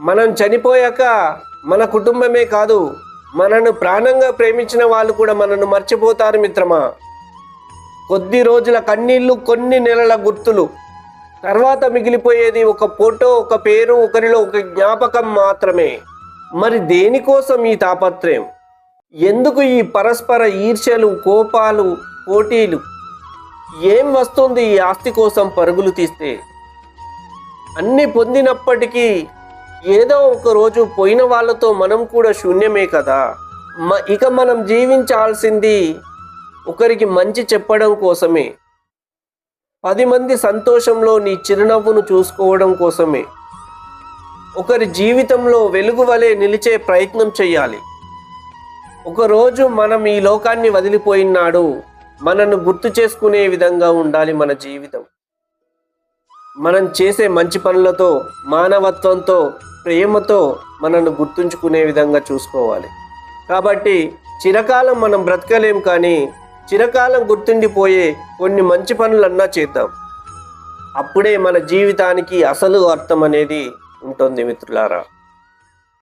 మనం చనిపోయాక మన కుటుంబమే కాదు మనను ప్రాణంగా ప్రేమించిన వాళ్ళు కూడా మనను మర్చిపోతారు మిత్రమా? కొద్ది రోజుల కన్నీళ్ళు కొన్ని నెలల గుర్తులు. తర్వాత మిగిలిపోయేది ఒక ఫోటో ఒక పేరు ఒకరిలో ఒక జ్ఞాపకం మాత్రమే. మరి దేనికోసం ఈ తాపత్రయం? ఎందుకు ఈ పరస్పర ఈర్ష్యలు కోపాలు పోటీలు? ఏం వస్తుంది ఈ ఆస్తి కోసం పరుగులు తీస్తే? అన్ని పొందినప్పటికీ ఏదో ఒక రోజు పోయిన వాళ్ళతో మనం కూడా శూన్యమే కదా? మ ఇక మనం జీవించాల్సింది ఒకరికి మంచి చెప్పడం కోసమే. పది మంది సంతోషంలో నీ చిరునవ్వును చూసుకోవడం కోసమే. ఒకరి జీవితంలో వెలుగు వలె నిలిచే ప్రయత్నం చేయాలి ఒకరోజు మనం ఈ లోకాన్ని వదిలిపోయినాడు మనను గుర్తు చేసుకునే విధంగా ఉండాలి మన జీవితం. మనం చేసే మంచి పనులతో మానవత్వంతో ప్రేమతో మనను గుర్తుంచుకునే విధంగా చూసుకోవాలి. కాబట్టి చిరకాలం మనం బ్రతకలేం కానీ చిరకాలం గుర్తుండిపోయే కొన్ని మంచి పనులన్నా చేద్దాం. అప్పుడే మన జీవితానికి అసలు అర్థం అనేది ఉంటుంది మిత్రులారా.